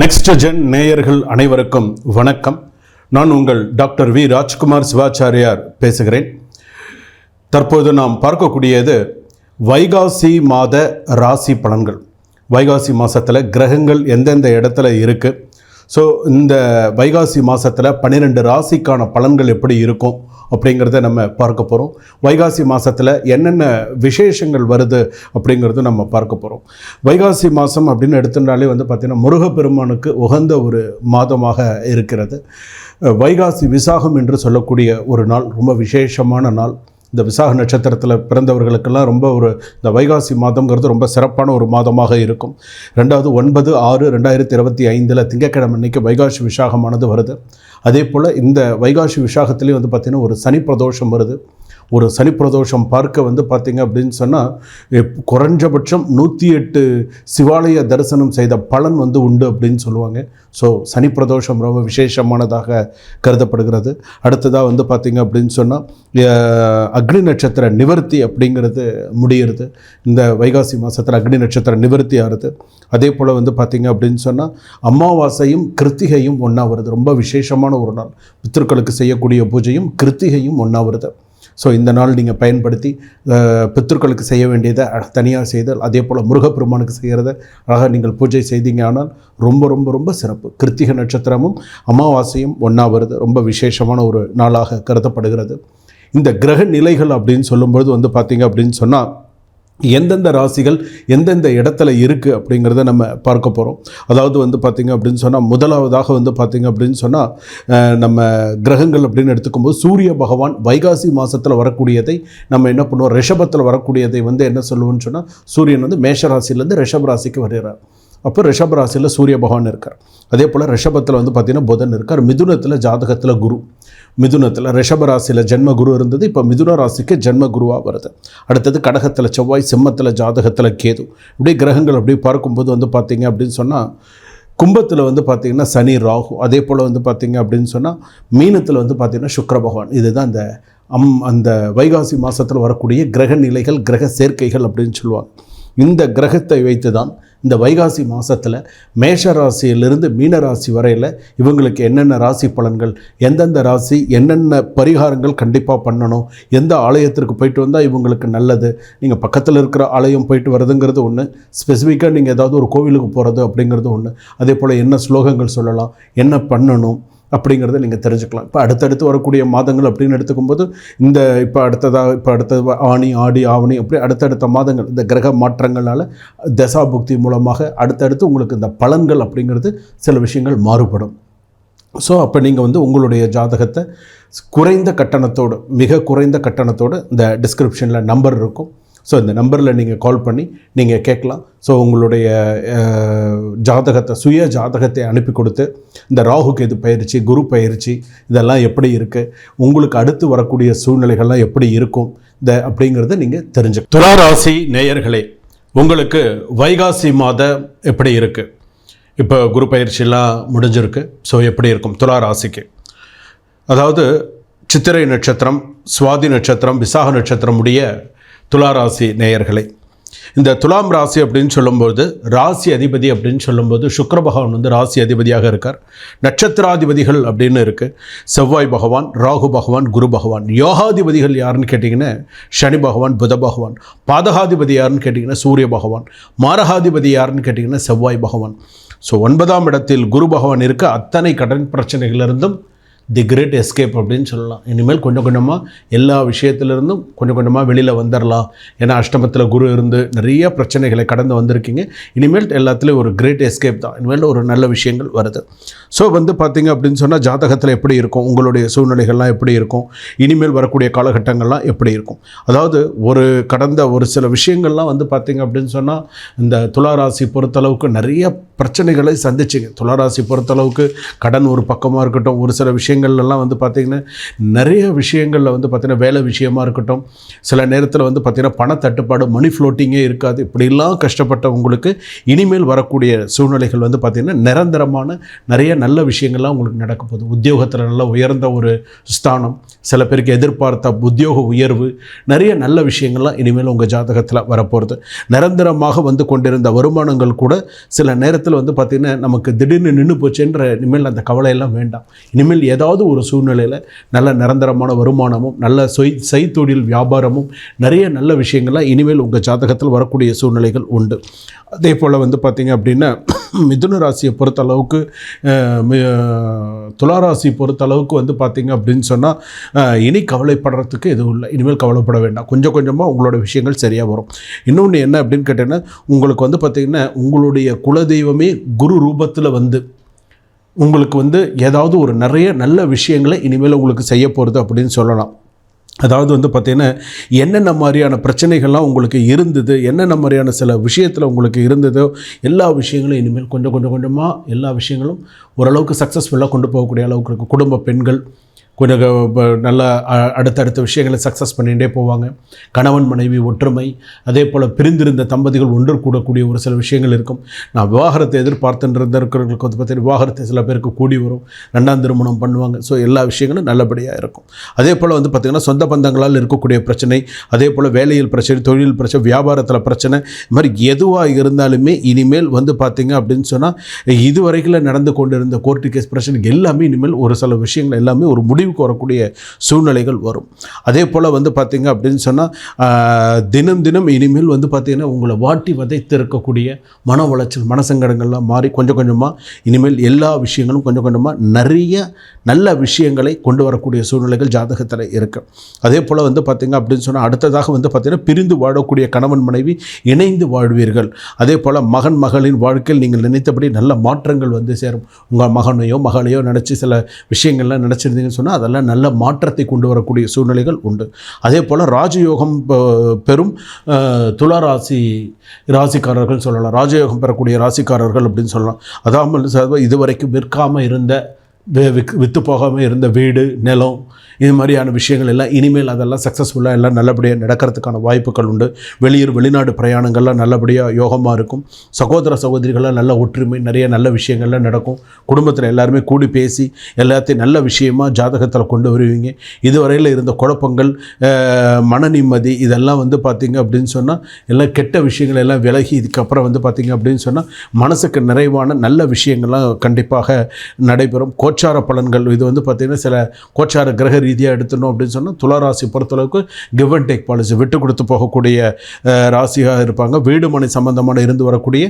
Next gen நேயர்கள் அனைவருக்கும் வணக்கம். நான் உங்கள் டாக்டர் வி. ராஜ்குமார் சிவாச்சாரியார் பேசுகிறேன். தற்போது நாம் பார்க்கக்கூடியது வைகாசி மாத ராசி பலன்கள். வைகாசி மாதத்தில் கிரகங்கள் எந்தெந்த இடத்துல இருக்குது ஸோ இந்த வைகாசி மாதத்தில் பன்னிரெண்டு ராசிக்கான பலன்கள் எப்படி இருக்கும் அப்படிங்கிறத நம்ம பார்க்க போகிறோம் வைகாசி மாதத்தில் என்னென்ன விசேஷங்கள் வருது அப்படிங்கிறத நம்ம பார்க்க போகிறோம் வைகாசி மாதம் அப்படின்னு எடுத்துட்டாலே வந்து பார்த்திங்கன்னா முருகப்பெருமானுக்கு உகந்த ஒரு மாதமாக இருக்கிறது. வைகாசி விசாகம் என்று சொல்லக்கூடிய ஒரு நாள் ரொம்ப விசேஷமான நாள். இந்த விசாக நட்சத்திரத்தில் பிறந்தவர்களுக்கெல்லாம் ரொம்ப ஒரு இந்த வைகாசி மாதங்கிறது ரொம்ப சிறப்பான ஒரு மாதமாக இருக்கும். ரெண்டாவது ஒன்பது ஆறு ரெண்டாயிரத்தி இருபத்தி ஐந்தில் திங்கட்கிழமை அன்னைக்கு வைகாசி விசாகமானது வருது. அதே போல் இந்த வைகாசி விசாகத்துலேயும் வந்து பார்த்திங்கன்னா ஒரு சனி பிரதோஷம் வருது. ஒரு சனி பிரதோஷம் பார்க்க வந்து பார்த்திங்க அப்படின்னு சொன்னால் குறைஞ்சபட்சம் நூற்றி எட்டு சிவாலய தரிசனம் செய்த பலன் வந்து உண்டு அப்படின்னு சொல்லுவாங்க. ஸோ சனி பிரதோஷம் ரொம்ப விசேஷமானதாக கருதப்படுகிறது. அடுத்ததாக வந்து பார்த்திங்க அப்படின்னு சொன்னால் அக்னி நட்சத்திர நிவர்த்தி அப்படிங்கிறது முடிகிறது. இந்த வைகாசி மாதத்தில் அக்னி நட்சத்திர நிவர்த்தி ஆகுது அதே போல் வந்து பார்த்திங்க அப்படின்னு சொன்னால் அமாவாசையும் கிருத்திகையும் ஒன்றா வருது. ரொம்ப விசேஷமான ஒரு நாள். பித்திருக்களுக்கு செய்யக்கூடிய பூஜையும் கிருத்திகையும் ஒன்றா வருது. ஸோ இந்த நாள் நீங்கள் பயன்படுத்தி பித்தர்களுக்கு செய்ய வேண்டியதை தனியாக செய்தல் அதே போல் முருகப்பெருமானுக்கு செய்கிறத அழகாக நீங்கள் பூஜை செய்தீங்க ஆனால் ரொம்ப ரொம்ப ரொம்ப சிறப்பு. கிருத்திக நட்சத்திரமும் அமாவாசையும் ஒன்றா வருது. ரொம்ப விசேஷமான ஒரு நாளாக கருதப்படுகிறது. இந்த கிரக நிலைகள் அப்படின்னு சொல்லும்பொழுது வந்து பார்த்தீங்க அப்படின்னு சொன்னால் எந்தெந்த ராசிகள் எந்தெந்த இடத்துல இருக்குது அப்படிங்கிறத நம்ம பார்க்க போகிறோம் அதாவது வந்து பார்த்திங்க அப்படின்னு சொன்னால் முதலாவதாக வந்து பார்த்திங்க அப்படின்னு சொன்னால் நம்ம கிரகங்கள் அப்படின்னு எடுத்துக்கும்போது சூரிய பகவான் வைகாசி மாதத்தில் வரக்கூடியதை நம்ம என்ன பண்ணுவோம்? ரிஷபத்தில் வரக்கூடியதை வந்து என்ன சொல்லுவோம்னு சொன்னால் சூரியன் வந்து மேஷ ராசிலேருந்து ரிஷப ராசிக்கு வருகிறார். அப்போ ரிஷப ராசியில் சூரிய பகவான் இருக்கார். அதே போல் ரிஷபத்தில் வந்து பார்த்திங்கன்னா புதன் இருக்கார். மிதுனத்தில் ஜாதகத்தில் குரு. மிதுனத்தில் ரிஷபராசியில் ஜென்ம குரு இருந்தது. இப்போ மிதுன ராசிக்கு ஜென்ம குருவாக வருது. அடுத்தது கடகத்தில் செவ்வாய் சிம்மத்தில் ஜாதகத்தில் கேது. இப்படியே கிரகங்கள் அப்படியே பார்க்கும்போது வந்து பார்த்தீங்க அப்படின்னு சொன்னால் கும்பத்தில் வந்து பார்த்திங்கன்னா சனி ராகு அதே போல் வந்து பார்த்திங்க அப்படின்னு சொன்னால் மீனத்தில் வந்து பார்த்திங்கன்னா சுக்கர பகவான். இதுதான் அந்த அம் அந்த வைகாசி மாதத்தில் வரக்கூடிய கிரக நிலைகள் கிரக சேர்க்கைகள் அப்படின்னு சொல்லுவாங்க. இந்த கிரகத்தை வைத்து தான் இந்த வைகாசி மாதத்தில் மேஷ ராசியிலிருந்து மீன ராசி வரையில் இவங்களுக்கு என்னென்ன ராசி பலன்கள் எந்தெந்த ராசி என்னென்ன பரிகாரங்கள் கண்டிப்பாக பண்ணணும் எந்த ஆலயத்திற்கு போயிட்டு வந்தால் இவங்களுக்கு நல்லது நீங்கள் பக்கத்தில் இருக்கிற ஆலயம் போயிட்டு வரதுங்கிறது ஒன்று ஸ்பெசிஃபிக்காக நீங்கள் ஏதாவது ஒரு கோவிலுக்கு போகிறது அப்படிங்கிறது ஒன்று அதே போல் என்ன ஸ்லோகங்கள் சொல்லலாம் என்ன பண்ணணும் அப்படிங்கிறத நீங்கள் தெரிஞ்சுக்கலாம். இப்போ அடுத்தடுத்து வரக்கூடிய மாதங்கள் அப்படின்னு எடுத்துக்கும்போது இந்த இப்போ அடுத்ததாக இப்போ அடுத்தது ஆணி ஆடி ஆவணி அப்படி அடுத்தடுத்த மாதங்கள் இந்த கிரக மாற்றங்களால் தசாபுக்தி மூலமாக அடுத்தடுத்து உங்களுக்கு இந்த பலன்கள் அப்படிங்கிறது சில விஷயங்கள் மாறுபடும். ஸோ அப்போ நீங்கள் வந்து உங்களுடைய ஜாதகத்தை குறைந்த கட்டணத்தோடு மிக குறைந்த கட்டணத்தோடு இந்த டிஸ்கிரிப்ஷனில் நம்பர் இருக்கும். ஸோ இந்த நம்பரில் நீங்கள் கால் பண்ணி நீங்கள் கேட்கலாம். ஸோ உங்களுடைய ஜாதகத்தை சுய ஜாதகத்தை அனுப்பி கொடுத்து இந்த ராகுக்கு இது பயிற்சி குரு பயிற்சி இதெல்லாம் எப்படி இருக்குது உங்களுக்கு அடுத்து வரக்கூடிய சூழ்நிலைகள்லாம் எப்படி இருக்கும் இந்த அப்படிங்கிறத நீங்கள் தெரிஞ்சு துளாராசி நேயர்களே உங்களுக்கு வைகாசி மாதம் எப்படி இருக்குது இப்போ குரு பயிற்சியெல்லாம் முடிஞ்சிருக்கு. ஸோ எப்படி இருக்கும்? துலா ராசிக்கு அதாவது சித்திரை நட்சத்திரம் சுவாதி நட்சத்திரம் விசாக நட்சத்திரம் உடைய துலா ராசி இந்த துலாம் ராசி அப்படின்னு சொல்லும்போது ராசி அதிபதி அப்படின்னு சொல்லும்போது சுக்கர பகவான் வந்து ராசி அதிபதியாக இருக்கார். நட்சத்திராதிபதிகள் அப்படின்னு இருக்குது செவ்வாய் பகவான் ராகு பகவான் குரு பகவான். யோகாதிபதிகள் யாருன்னு கேட்டிங்கன்னா சனி பகவான் புத பகவான். பாதகாதிபதி யாருன்னு கேட்டிங்கன்னா சூரிய பகவான். மாரகாதிபதி யாருன்னு கேட்டிங்கன்னா செவ்வாய் பகவான். ஸோ ஒன்பதாம் இடத்தில் குரு பகவான் இருக்க அத்தனை கடன் பிரச்சனைகளிலிருந்தும் தி கிரேட் எஸ்கேப் அப்படின்னு சொல்லலாம். இனிமேல் கொஞ்சம் கொஞ்சமாக எல்லா விஷயத்துலேருந்தும் கொஞ்சம் கொஞ்சமாக வெளியில் வந்துடலாம் ஏன்னா அஷ்டமத்தில் குரு இருந்து நிறைய பிரச்சனைகளை கடந்து வந்திருக்கீங்க. இனிமேல் எல்லாத்துலேயும் ஒரு கிரேட் எஸ்கேப் தான். இனிமேல் ஒரு நல்ல விஷயங்கள் வருது. ஸோ வந்து பார்த்திங்க அப்படின்னு சொன்னால் ஜாதகத்தில் எப்படி இருக்கும்? உங்களுடைய சூழ்நிலைகள்லாம் எப்படி இருக்கும்? இனிமேல் வரக்கூடிய காலகட்டங்கள்லாம் எப்படி இருக்கும்? அதாவது ஒரு கடந்த ஒரு சில விஷயங்கள்லாம் வந்து பார்த்திங்க அப்படின்னு சொன்னால் இந்த துளாராசி பொறுத்தளவுக்கு நிறைய பிரச்சனைகளை சந்திச்சிங்க. துளாராசி பொறுத்தளவுக்கு கடன் ஒரு பக்கமாக இருக்கட்டும் ஒரு சில விஷயங்கள் விஷயங்கள்லாம் வந்து பார்த்திங்கன்னா நிறைய விஷயங்களில் வந்து பார்த்திங்கன்னா வேலை விஷயமா இருக்கட்டும் சில நேரத்தில் வந்து பார்த்திங்கன்னா பணத்தட்டுப்பாடு மணி ஃப்ளோட்டிங்கே இருக்காது. இப்படிலாம் கஷ்டப்பட்ட உங்களுக்கு இனிமேல் வரக்கூடிய சூழ்நிலைகள் வந்து பார்த்திங்கன்னா நிரந்தரமான நிறைய நல்ல விஷயங்கள்லாம் உங்களுக்கு நடக்க போகுது. உத்தியோகத்தில் நல்ல உயர்ந்த ஒரு ஸ்தானம் சில பேருக்கு எதிர்பார்த்த உத்தியோக உயர்வு நிறைய நல்ல விஷயங்கள்லாம் இனிமேல் உங்கள் ஜாதகத்தில் வரப்போகிறது நிரந்தரமாக வந்து கொண்டிருந்த வருமானங்கள் கூட சில நேரத்தில் வந்து பார்த்திங்கன்னா நமக்கு திடீர்னு நின்று போச்சுன்ற இனிமேல் அந்த கவலையெல்லாம் வேண்டாம். இனிமேல் ஏதாவது ஒரு சூழ்நிலையில் நல்ல நிரந்தரமான வருமானமும் நல்ல சொய் செய்தொழில் வியாபாரமும் நிறைய நல்ல விஷயங்கள்லாம் இனிமேல் உங்கள் ஜாதகத்தில் வரக்கூடிய சூழ்நிலைகள் உண்டு. அதே போல் வந்து பார்த்திங்க அப்படின்னா மிதுன ராசியை பொறுத்த அளவுக்கு பொறுத்தளவுக்கு மி- துலா பொறுத்த அளவுக்கு வந்து பார்த்திங்க அப்படின்னு சொன்னால் இனி கவலைப்படுறதுக்கு எதுவும் இல்லை. இனிமேல் கவலைப்பட வேண்டாம். கொஞ்சம் கொஞ்சமாக உங்களோட விஷயங்கள் சரியாக வரும். இன்னொன்று என்ன அப்படின்னு கேட்டிங்கன்னா உங்களுக்கு வந்து பார்த்திங்கன்னா உங்களுடைய குலதெய்வமே குரு ரூபத்தில் வந்து உங்களுக்கு வந்து ஏதாவது ஒரு நிறைய நல்ல விஷயங்களை இனிமேல் உங்களுக்கு செய்ய போகிறது அப்படின்னு சொல்லலாம். அதாவது வந்து பார்த்திங்கன்னா என்னென்ன மாதிரியான பிரச்சனைகள்லாம் உங்களுக்கு இருந்தது என்னென்ன மாதிரியான சில விஷயத்தில் உங்களுக்கு இருந்ததோ எல்லா விஷயங்களும் இனிமேல் கொஞ்சம் கொஞ்சம் கொஞ்சமாக எல்லா விஷயங்களும் ஓரளவுக்கு சக்ஸஸ்ஃபுல்லாக கொண்டு போகக்கூடிய அளவுக்கு இருக்குது குடும்ப பெண்கள் கொஞ்சம் நல்லா அடுத்தடுத்த விஷயங்களை சக்ஸஸ் பண்ணிகிட்டே போவாங்க. கணவன் மனைவி ஒற்றுமை அதே போல் பிரிந்திருந்த தம்பதிகள் ஒன்று கூடக்கூடிய ஒரு சில விஷயங்கள் இருக்கும். நான் விவாகரத்தை எதிர்பார்த்துன்றது இருக்கிறவங்களுக்கு வந்து பார்த்தீங்கன்னா விவாகரத்தை சில பேருக்கு கூடி வரும். ரெண்டாம் திருமணம் பண்ணுவாங்க. ஸோ எல்லா விஷயங்களும் நல்லபடியாக இருக்கும். அதே போல் வந்து பார்த்திங்கன்னா சொந்த பந்தங்களால் இருக்கக்கூடிய பிரச்சனை அதே போல் வேலையில் பிரச்சனை தொழில் பிரச்சனை வியாபாரத்தில் பிரச்சனை இது மாதிரி எதுவாக இருந்தாலுமே இனிமேல் வந்து பார்த்திங்க அப்படின்னு சொன்னால் இதுவரைக்கும் நடந்து கொண்டிருந்த கோர்ட்டு கேஸ் பிரச்சனை எல்லாமே இனிமேல் ஒரு சில விஷயங்கள் எல்லாமே ஒரு முடிவு முடிவுக்கு வரக்கூடிய சூழ்நிலைகள் வரும். அதே போல் வந்து பார்த்திங்க அப்படின்னு சொன்னால் தினம் தினம் இனிமேல் வந்து பார்த்திங்கன்னா உங்களை வாட்டி வதைத்து இருக்கக்கூடிய மன உளைச்சல் மனசங்கடங்கள்லாம் மாறி கொஞ்சம் கொஞ்சமாக இனிமேல் எல்லா விஷயங்களும் கொஞ்சம் கொஞ்சமாக நிறைய நல்ல விஷயங்களை கொண்டு வரக்கூடிய சூழ்நிலைகள் ஜாதகத்தில் இருக்குது அதே போல் வந்து பார்த்திங்க அப்படின்னு சொன்னால் அடுத்ததாக வந்து பார்த்திங்கன்னா பிரிந்து வாழக்கூடிய கணவன் மனைவி இணைந்து வாழ்வீர்கள். அதே போல் மகன் மகளின் வாழ்க்கையில் நீங்கள் நினைத்தபடி நல்ல மாற்றங்கள் வந்து சேரும். உங்கள் மகனையோ மகளையோ நினச்சி சில விஷயங்கள்லாம் நினச்சிருந்தீங்கன்னு சொன்னால் அதெல்லாம் நல்ல மாற்றத்தை கொண்டு வரக்கூடிய சூழ்நிலைகள் உண்டு. அதே போல் ராஜயோகம் பெறும் துலா ராசி ராசிக்காரர்கள் சொல்லலாம். ராஜயோகம் பெறக்கூடிய ராசிக்காரர்கள் அப்படின்னு சொல்லலாம். அதாவது இதுவரைக்கும் விற்காமல் இருந்த விற்று போகாமல் இருந்த வீடு நிலம் இது மாதிரியான விஷயங்கள் எல்லாம் இனிமேல் அதெல்லாம் சக்ஸஸ்ஃபுல்லாக எல்லாம் நல்லபடியாக நடக்கிறதுக்கான வாய்ப்புகள் உண்டு. வெளியூர் வெளிநாடு பிரயாணங்கள்லாம் நல்லபடியாக யோகமாக இருக்கும். சகோதர சகோதரிகளாக நல்ல ஒற்றுமை நிறைய நல்ல விஷயங்கள்லாம் நடக்கும். குடும்பத்தில் எல்லாருமே கூடி பேசி எல்லாத்தையும் நல்ல விஷயமா ஜாதகத்தில் கொண்டு வருவீங்க. இதுவரையில் இருந்த குழப்பங்கள் மன நிம்மதி இதெல்லாம் வந்து பார்த்திங்க அப்படின்னு சொன்னால் எல்லாம் கெட்ட விஷயங்கள் எல்லாம் விலகி இதுக்கப்புறம் வந்து பார்த்திங்க அப்படின்னு சொன்னால் மனசுக்கு நிறைவான நல்ல விஷயங்கள்லாம் கண்டிப்பாக நடைபெறும். கோச்சார பலன்கள். இது வந்து பார்த்திங்கன்னா சில கோச்சார கிரக ரீதியாக எடுத்துனோம் அப்படின்னு சொன்னால் துளாராசி பொறுத்தளவுக்கு கிவ் அண்ட் டேக் பாலிசி விட்டு கொடுத்து போகக்கூடிய ராசியாக இருப்பாங்க. வீடு மனை சம்பந்தமான இருந்து வரக்கூடிய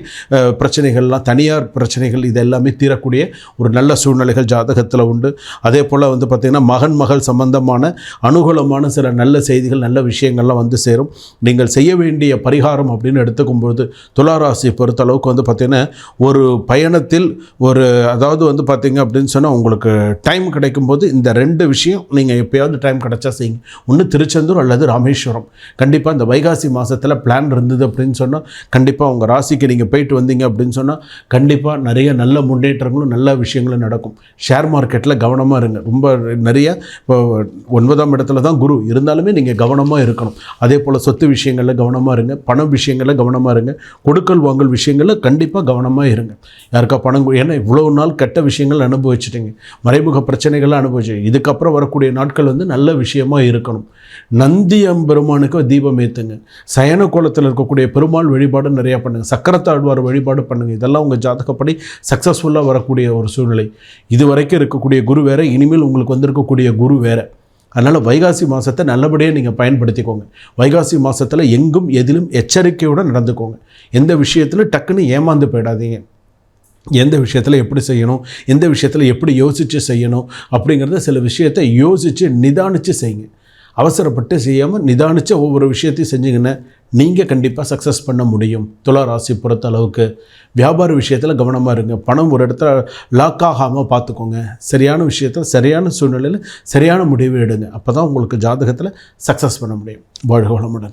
பிரச்சனைகள்லாம் தனியார் பிரச்சனைகள் இது எல்லாமே தீரக்கூடிய ஒரு நல்ல சூழ்நிலைகள் ஜாதகத்தில் உண்டு. அதே போல் வந்து பார்த்திங்கன்னா மகன் மகள் சம்பந்தமான அனுகூலமான சில நல்ல செய்திகள் நல்ல விஷயங்கள்லாம் வந்து சேரும். நீங்கள் செய்ய வேண்டிய பரிகாரம் அப்படின்னு எடுத்துக்கும்பொழுது துளாராசி பொறுத்தளவுக்கு வந்து பார்த்திங்கன்னா ஒரு பயணத்தில் ஒரு அதாவது வந்து பார்த்திங்க அப்படின்னு சொன்னால் உங்களுக்கு டைம் கிடைக்கும்போது இந்த ரெண்டு விஷயம் நீங்கள் எப்போயாவது டைம் கிடைச்சா செய்யுங்க. ஒன்று திருச்செந்தூர் அல்லது ராமேஸ்வரம். கண்டிப்பாக இந்த வைகாசி மாதத்தில் பிளான் இருந்தது அப்படின்னு சொன்னால் கண்டிப்பாக உங்கள் ராசிக்கு நீங்கள் போயிட்டு வந்தீங்க அப்படின்னு சொன்னால் கண்டிப்பாக நிறைய நல்ல முன்னேற்றங்களும் நல்ல விஷயங்களும் நடக்கும். ஷேர் மார்க்கெட்டில் கவனமாக இருங்க. ரொம்ப நிறைய இப்போ ஒன்பதாம் இடத்துல தான் குரு. இருந்தாலுமே நீங்கள் கவனமாக இருக்கணும். அதே போல் சொத்து விஷயங்களில் கவனமாக இருங்க. பணம் விஷயங்களில் கவனமாக இருங்க. கொடுக்கல் வாங்கல் விஷயங்களில் கண்டிப்பாக கவனமாக இருங்க. யாருக்கா பணம் ஏன்னா இவ்வளோ நாள் கெட்ட விஷயங்கள் அனுபவிச்சிட்டிங்க. மறைமுக பிரச்சனைகள்லாம் அனுபவிச்சு இதுக்கப்புறம் வரக்கூடிய நாட்கள் வந்து நல்ல விஷயமா இருக்கணும். நந்தி பெருமானுக்கு தீபம் ஏற்றுங்க சயன கோலத்தில் இருக்கக்கூடிய பெருமாள் வழிபாடு நிறையா பண்ணுங்கள் சக்கரத்தாழ்வார் வழிபாடு பண்ணுங்கள் இதெல்லாம் உங்கள் ஜாதகப்படி சக்ஸஸ்ஃபுல்லாக வரக்கூடிய ஒரு சூழ்நிலை. இது வரைக்கும் இருக்கக்கூடிய குரு வேறு இனிமேல் உங்களுக்கு வந்திருக்கக்கூடிய குரு வேறு. அதனால் வைகாசி மாதத்தை நல்லபடியாக நீங்கள் பயன்படுத்திக்கோங்க. வைகாசி மாதத்தில் எங்கும் எதிலும் எச்சரிக்கையோடு நடந்துக்கோங்க. எந்த விஷயத்திலும் டக்குன்னு ஏமாந்து போயிடாதீங்க. எந்த விஷயத்தில் எப்படி செய்யணும்? எந்த விஷயத்தில் எப்படி யோசித்து செய்யணும்? அப்படிங்கிறத சில விஷயத்தை யோசித்து நிதானித்து செய்யுங்க. அவசரப்பட்டு செய்யாமல் நிதானித்து ஒவ்வொரு விஷயத்தையும் செஞ்சிங்கன்னா நீங்கள் கண்டிப்பாக சக்ஸஸ் பண்ண முடியும். துலா ராசி பொறுத்த அளவுக்கு. வியாபார விஷயத்தில் கவனமாக இருங்க. பணம் ஒரு இடத்துல லாக் ஆகாமல் பார்த்துக்கோங்க. சரியான விஷயத்தில் சரியான சூழ்நிலையில் சரியான முடிவு எடுங்க. அப்போ தான் உங்களுக்கு ஜாதகத்தில் சக்ஸஸ் பண்ண முடியும். வாழ்க வளமுடன்.